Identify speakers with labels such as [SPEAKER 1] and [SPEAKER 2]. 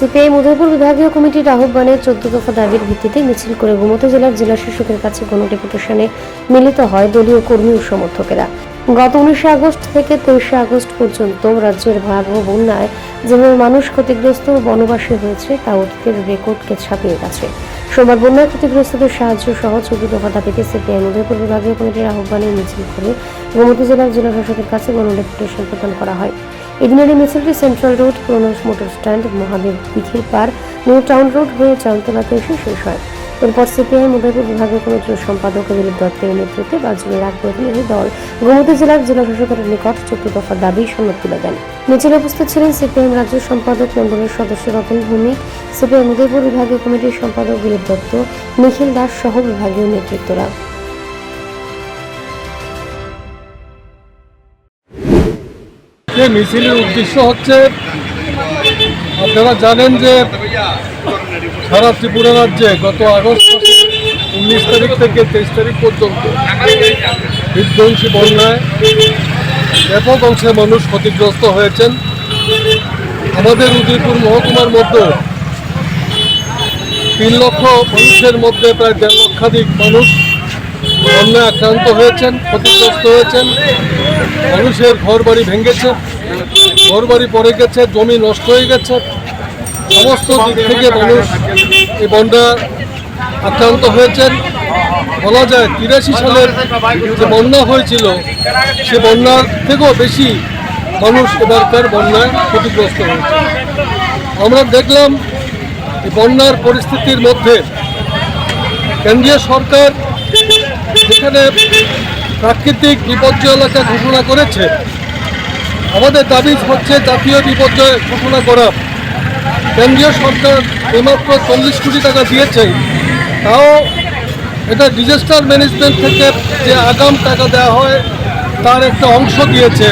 [SPEAKER 1] CPIM Udaipur বিভাগীয় কমিটির আহ্বানে চোদ্দ দফা দাবির ভিত্তিতে মিছিল করে গোমতী জেলার জেলা শাসকের কাছে গণডেপুটেশনে মিলিত হয় দলীয় কর্মী ও সমর্থকেরা। গত উনিশে আগস্ট থেকে তেইশে আগস্ট পর্যন্ত রাজ্যের ভয়াবহ বন্যায় যেভাবে মানুষ ক্ষতিগ্রস্ত ও বনবাসী হয়েছে, তা অতীতের রেকর্ডকে ছাপিয়ে গেছে। সোমবার বন্যায় ক্ষতিগ্রস্তদের সাহায্য সহ চোদ্দ দফা দাবিতে সিপিআইএম উদয়পুর বিভাগীয় কমিটির আহ্বানে মিছিল করে গোমতী জেলার জেলা শাসকের কাছে গণডেপুটেশন প্রদান করা হয়। এদিনের এই মিছিলটি সেন্ট্রাল রোড, পুরনো মোটর স্ট্যান্ড, মহাদেব দিঘির পার নিউ টাউন রোড হয়ে চাউনতলাতে এসে শেষ হয়। এরপর সিপিআইএম উদয়পুর বিভাগীয় কমিটির সম্পাদক দিলীপ দত্তের নেতৃত্বে বাজবের এক প্রতিনিধি দল গোমতী জেলার জেলা শাসকের নিকট চোদ্দ দফার দাবি সনদ তুলে দেন। মিছিলে উপস্থিত ছিলেন সিপিআইএম রাজ্য সম্পাদক মন্ডলের সদস্য রতন ভৌমিক সিপিআইএম উদয়পুর বিভাগীয় কমিটির সম্পাদক দিলীপ দত্ত, নিখিল দাস সহ বিভাগীয় নেতৃত্বরা।
[SPEAKER 2] মিছিলের উদ্দেশ্য হচ্ছে, আপনারা জানেন যে সারা ত্রিপুরা রাজ্যে গত আগস্ট মাসের উনিশ তারিখ থেকে তেইশ তারিখ পর্যন্ত বিধ্বংসী বন্যায় ব্যাপক অংশে মানুষ ক্ষতিগ্রস্ত হয়েছেন। আমাদের উদয়পুর মহকুমার মধ্যে তিন লক্ষ মানুষের মধ্যে প্রায় দেড় লক্ষাধিক মানুষ বন্যায় আক্রান্ত হয়েছেন, ক্ষতিগ্রস্ত হয়েছেন। মানুষের ঘর বাড়ি ভেঙেছে ঘর বাড়ি পড়ে গেছে, জমি নষ্ট হয়ে গেছে। সমস্ত দিক থেকে মানুষ এই বন্যা আক্রান্ত হয়েছেন। বলা যায় তিরাশি সালের যে বন্যা হয়েছিল, সে বন্যার থেকেও বেশি মানুষ এবারকার বন্যায় ক্ষতিগ্রস্ত হয়েছে। আমরা দেখলাম এই বন্যার পরিস্থিতির মধ্যে কেন্দ্রীয় সরকার যেখানে প্রাকৃতিক বিপর্যয় এলাকা ঘোষণা করেছে, আমাদের দাবি হচ্ছে জাতীয় বিপর্যয় ঘোষণা করা। কেন্দ্রীয় সরকার এইমাত্র চল্লিশ কোটি টাকা দিয়েছে। তাও এটা ডিজাস্টার ম্যানেজমেন্ট থেকে যে আগাম টাকা দেওয়া হয়, তার একটা অংশ দিয়েছে।